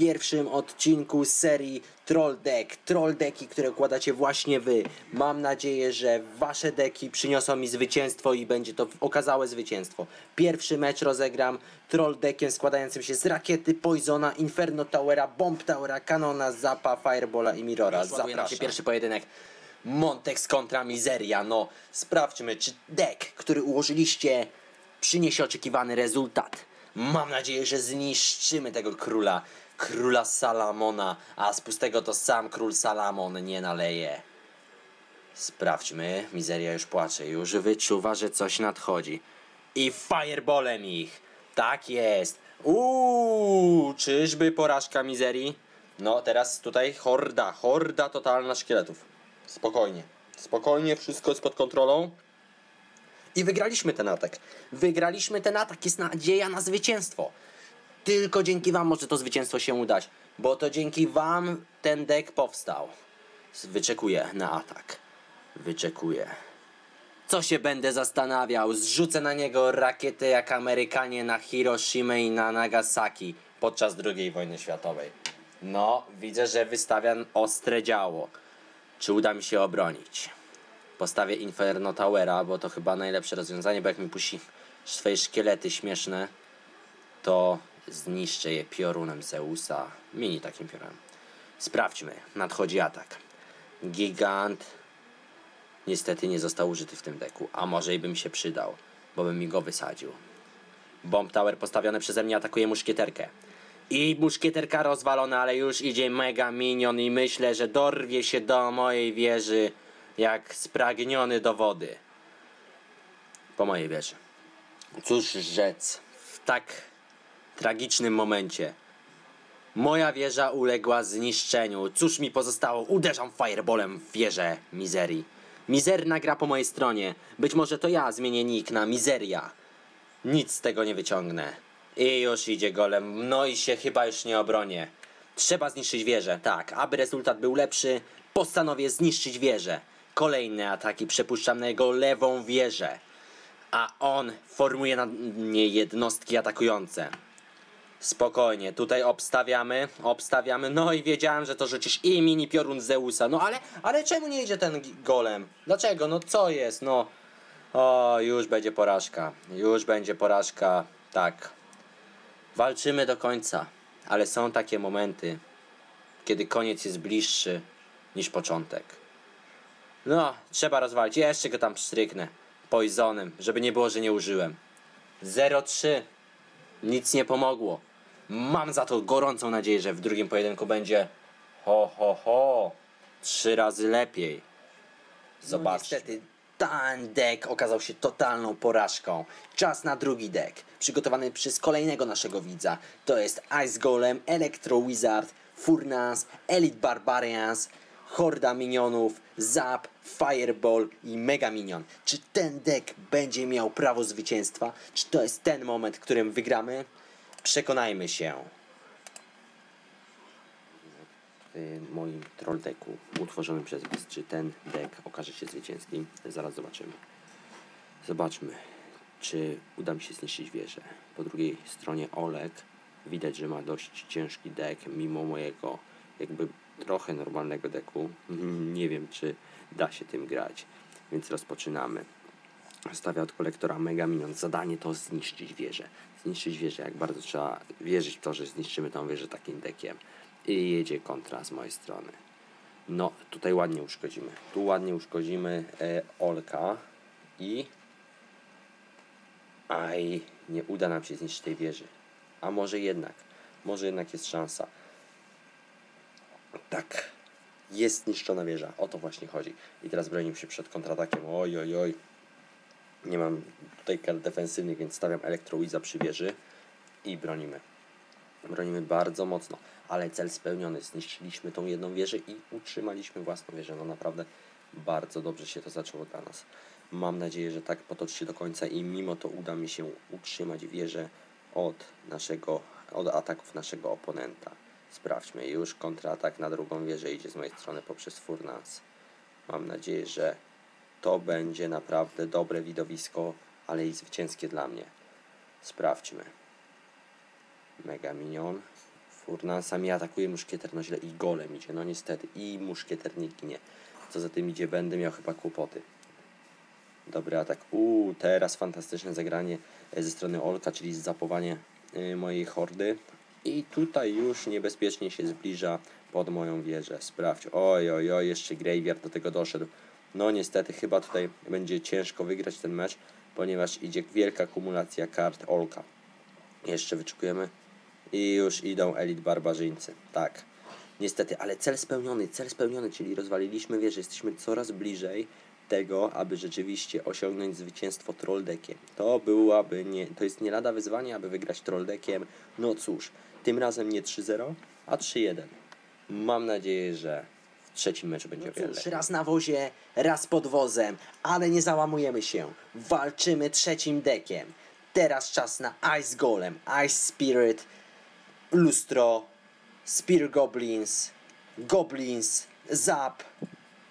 pierwszym odcinku z serii Troll Deck. Troll Decki, które układacie właśnie wy. Mam nadzieję, że wasze deki przyniosą mi zwycięstwo i będzie to okazałe zwycięstwo. Pierwszy mecz rozegram Troll Deckiem składającym się z rakiety, Poisona, Inferno Towera, Bomb Towera, Kanona, Zapa, Firebola i Mirrora. Zapraszam. Pierwszy pojedynek. Montex kontra Mizeria. No, sprawdźmy, czy deck, który ułożyliście, przyniesie oczekiwany rezultat. Mam nadzieję, że zniszczymy tego króla, króla Salamona, a z pustego to sam król Salamon nie naleje. Sprawdźmy, Mizeria już płacze, już wyczuwa, że coś nadchodzi. I fireballem ich! Tak jest! Uuu, czyżby porażka Mizerii? No, teraz tutaj horda, horda totalna szkieletów. Spokojnie, spokojnie, wszystko jest pod kontrolą. I wygraliśmy ten atak. Wygraliśmy ten atak, jest nadzieja na zwycięstwo. Tylko dzięki wam może to zwycięstwo się udać, bo to dzięki wam ten deck powstał. Wyczekuję na atak. Wyczekuję. Co się będę zastanawiał? Zrzucę na niego rakietę jak Amerykanie na Hiroshima i na Nagasaki podczas II wojny światowej. No, widzę, że wystawiam ostre działo. Czy uda mi się obronić? Postawię Inferno Towera, bo to chyba najlepsze rozwiązanie, bo jak mi puści swoje szkielety śmieszne, to zniszczę je piorunem Zeusa. Mini takim piorunem. Sprawdźmy. Nadchodzi atak. Gigant niestety nie został użyty w tym deku, a może i bym się przydał, bo bym mi go wysadził. Bomb Tower postawiony przeze mnie atakuje muszkieterkę. I muszkieterka rozwalona, ale już idzie mega minion i myślę, że dorwie się do mojej wieży jak spragniony do wody. Po mojej wieży. Cóż rzec w tak tragicznym momencie. Moja wieża uległa zniszczeniu. Cóż mi pozostało? Uderzam fireballem w wieżę mizerii. Mizerna gra po mojej stronie. Być może to ja zmienię nick na Mizeria. Nic z tego nie wyciągnę. I już idzie golem. No i się chyba już nie obronię. Trzeba zniszczyć wieżę. Tak, aby rezultat był lepszy, postanowię zniszczyć wieżę. Kolejne ataki przepuszczam na jego lewą wieżę. A on formuje na mnie jednostki atakujące. Spokojnie, tutaj obstawiamy, obstawiamy. No i wiedziałem, że to rzucisz i mini piorun Zeusa. No ale, ale czemu nie idzie ten golem? Dlaczego? No co jest? No. O, już będzie porażka. Już będzie porażka. Tak. Walczymy do końca. Ale są takie momenty, kiedy koniec jest bliższy niż początek. No, trzeba rozwalić. Jeszcze go tam stryknę. Poisonem, żeby nie było, że nie użyłem. 0-3. Nic nie pomogło. Mam za to gorącą nadzieję, że w drugim pojedynku będzie ho ho ho. Trzy razy lepiej. Zobaczcie. No niestety ten deck okazał się totalną porażką. Czas na drugi deck, przygotowany przez kolejnego naszego widza. To jest Ice Golem, Electro Wizard, Furnace, Elite Barbarians, Horda minionów, Zap, Fireball i Mega Minion. Czy ten deck będzie miał prawo zwycięstwa? Czy to jest ten moment, w którym wygramy? Przekonajmy się. W moim troll decku utworzonym przez Was, czy ten deck okaże się zwycięski? Zaraz zobaczymy. Zobaczmy, czy uda mi się zniszczyć wieżę. Po drugiej stronie Olek widać, że ma dość ciężki deck, mimo mojego jakby trochę normalnego deku. Nie wiem, czy da się tym grać, więc rozpoczynamy. Stawia od kolektora Mega Minion. Zadanie to zniszczyć wieżę. Zniszczyć wieżę, jak bardzo trzeba wierzyć w to, że zniszczymy tą wieżę takim dekiem. I jedzie kontra z mojej strony. No, tutaj ładnie uszkodzimy. Tu ładnie uszkodzimy e, Olka i... Aj, nie uda nam się zniszczyć tej wieży. A może jednak, może jednak jest szansa. Tak, jest zniszczona wieża. O to właśnie chodzi. I teraz bronimy się przed kontratakiem. Oj, oj, oj. Nie mam tutaj kart defensywnych, więc stawiam Elektrowiza przy wieży i bronimy. Bronimy bardzo mocno, ale cel spełniony. Zniszczyliśmy tą jedną wieżę i utrzymaliśmy własną wieżę. No naprawdę bardzo dobrze się to zaczęło dla nas. Mam nadzieję, że tak potoczy się do końca i mimo to uda mi się utrzymać wieżę od naszego, od ataków naszego oponenta. Sprawdźmy, już kontratak na drugą wieżę idzie z mojej strony poprzez Furnas. Mam nadzieję, że to będzie naprawdę dobre widowisko, ale i zwycięskie dla mnie. Sprawdźmy. Mega Minion, Kurna, sami atakuje muszkieter, no źle i golem idzie, no niestety. I muszkieter nie ginie. Co za tym idzie, będę miał chyba kłopoty. Dobry atak. Uuu, teraz fantastyczne zagranie e, ze strony Olka, czyli zapowanie y, mojej hordy. I tutaj już niebezpiecznie się zbliża pod moją wieżę. Sprawdź. Oj, oj, oj, jeszcze Graveyard do tego doszedł. No niestety chyba tutaj będzie ciężko wygrać ten mecz, ponieważ idzie wielka kumulacja kart Olka. Jeszcze wyczekujemy. I już idą elit barbarzyńcy. Tak. Niestety, ale cel spełniony, cel spełniony, czyli rozwaliliśmy wieżę. Jesteśmy coraz bliżej tego, aby rzeczywiście osiągnąć zwycięstwo trolldeckiem. To byłaby nie, to jest nie lada wyzwanie, aby wygrać trolldeckiem. No cóż, tym razem nie 3-0, a 3-1. Mam nadzieję, że w trzecim meczu będzie o wiele Cóż, raz na wozie, raz pod wozem, ale nie załamujemy się. Walczymy trzecim dekiem. Teraz czas na Ice Golem, Ice Spirit, Lustro, Spear Goblins, Goblins, Zap,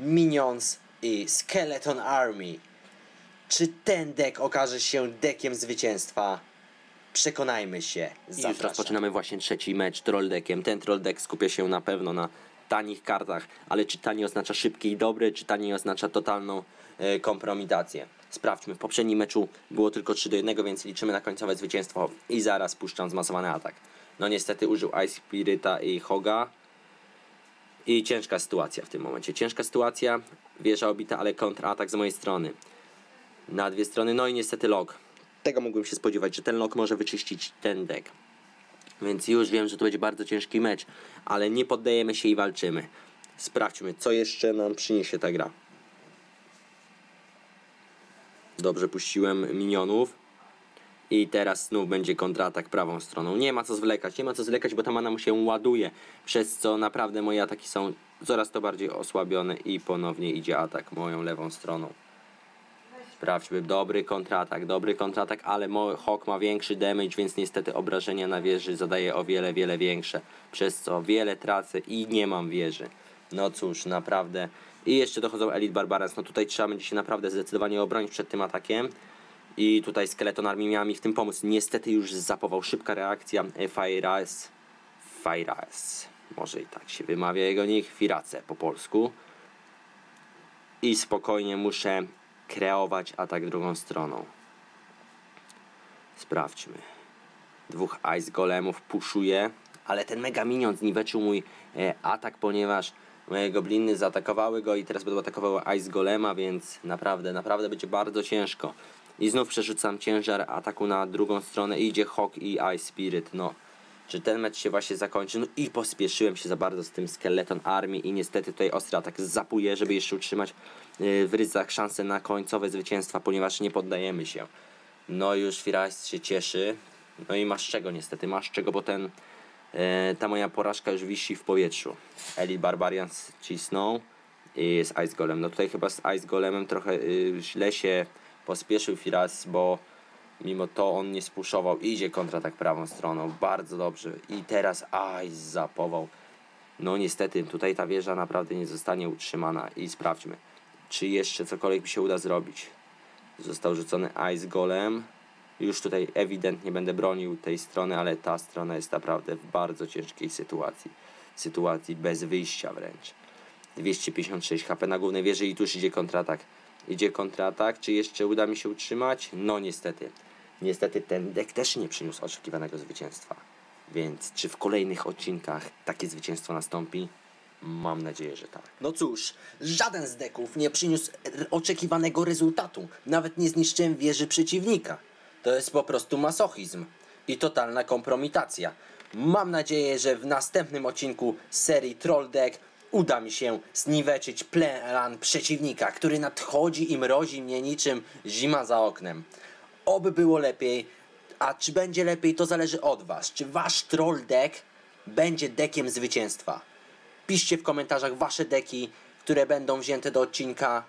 Minions i Skeleton Army. Czy ten dek okaże się dekiem zwycięstwa? Przekonajmy się. I Zapraszam. rozpoczynamy właśnie trzeci mecz trolldeckiem. Ten trolldeck skupia się na pewno na tanich kartach, ale czy tani oznacza szybki i dobry, czy tani oznacza totalną e, kompromitację. Sprawdźmy, w poprzednim meczu było tylko 3 do 1, więc liczymy na końcowe zwycięstwo i zaraz puszczam zmasowany atak. No niestety użył Ice Spirita i Hoga. I ciężka sytuacja w tym momencie. Ciężka sytuacja, wieża obita, ale kontratak z mojej strony. Na dwie strony, no i niestety log. Tego mógłbym się spodziewać, że ten log może wyczyścić ten deck. Więc już wiem, że to będzie bardzo ciężki mecz, ale nie poddajemy się i walczymy. Sprawdźmy, co jeszcze nam przyniesie ta gra. Dobrze, puściłem minionów. I teraz znów będzie kontratak prawą stroną. Nie ma co zwlekać, nie ma co zwlekać, bo ta mana mu się ładuje, przez co naprawdę moje ataki są coraz to bardziej osłabione i ponownie idzie atak moją lewą stroną. Sprawdźmy, dobry kontratak, dobry kontratak, ale Hawk ma większy damage, więc niestety obrażenia na wieży zadaje o wiele, wiele większe, przez co wiele tracę i nie mam wieży. No cóż, naprawdę. I jeszcze dochodzą Elite Barbarans, no tutaj trzeba będzie się naprawdę zdecydowanie obronić przed tym atakiem. I tutaj Skeleton Army miała mi w tym pomóc. Niestety już zapował szybka reakcja e, Firaes. Firaes. Może i tak się wymawia jego nick. Firace po polsku i spokojnie muszę kreować atak drugą stroną. Sprawdźmy. Dwóch Ice Golemów puszuje, ale ten Mega Minion zniweczył mój e, atak, ponieważ moje gobliny zaatakowały go i teraz będą atakowały Ice Golema, więc naprawdę, naprawdę będzie bardzo ciężko. I znów przerzucam ciężar ataku na drugą stronę idzie Hawk i Ice Spirit. No, czy ten mecz się właśnie zakończy? No i pospieszyłem się za bardzo z tym Skeleton Army i niestety tutaj ostry atak zapuje, żeby jeszcze utrzymać yy, w ryzach szansę na końcowe zwycięstwa, ponieważ nie poddajemy się. No już Firas się cieszy. No i masz czego niestety, masz czego, bo ten e, ta moja porażka już wisi w powietrzu. Eli Barbarians cisnął i z Ice Golem. No tutaj chyba z Ice Golemem trochę y, źle się pospieszył Firas, bo mimo to on nie spuszował. Idzie kontratak prawą stroną, bardzo dobrze. I teraz Ice zapował. No niestety, tutaj ta wieża naprawdę nie zostanie utrzymana i sprawdźmy, czy jeszcze cokolwiek mi się uda zrobić. Został rzucony Ice Golem. Już tutaj ewidentnie będę bronił tej strony, ale ta strona jest naprawdę w bardzo ciężkiej sytuacji. Sytuacji bez wyjścia wręcz. 256 HP na głównej wieży i tuż idzie kontratak. Idzie kontratak, czy jeszcze uda mi się utrzymać? No niestety. Niestety ten deck też nie przyniósł oczekiwanego zwycięstwa. Więc czy w kolejnych odcinkach takie zwycięstwo nastąpi? Mam nadzieję, że tak. No cóż, żaden z deków nie przyniósł oczekiwanego rezultatu. Nawet nie zniszczyłem wieży przeciwnika. To jest po prostu masochizm i totalna kompromitacja. Mam nadzieję, że w następnym odcinku serii Troll Deck uda mi się zniweczyć plan przeciwnika, który nadchodzi i mrozi mnie niczym zima za oknem. Oby było lepiej, a czy będzie lepiej to zależy od Was. Czy Wasz Troll Deck będzie dekiem zwycięstwa? Piszcie w komentarzach wasze deki, które będą wzięte do odcinka.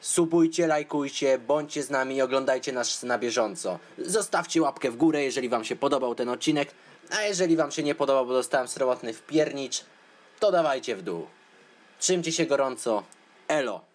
Subujcie, lajkujcie, bądźcie z nami i oglądajcie nas na bieżąco. Zostawcie łapkę w górę, jeżeli wam się podobał ten odcinek, a jeżeli wam się nie podobał, bo dostałem sromotny wpiernicz, to dawajcie w dół. Trzymcie się gorąco. Elo.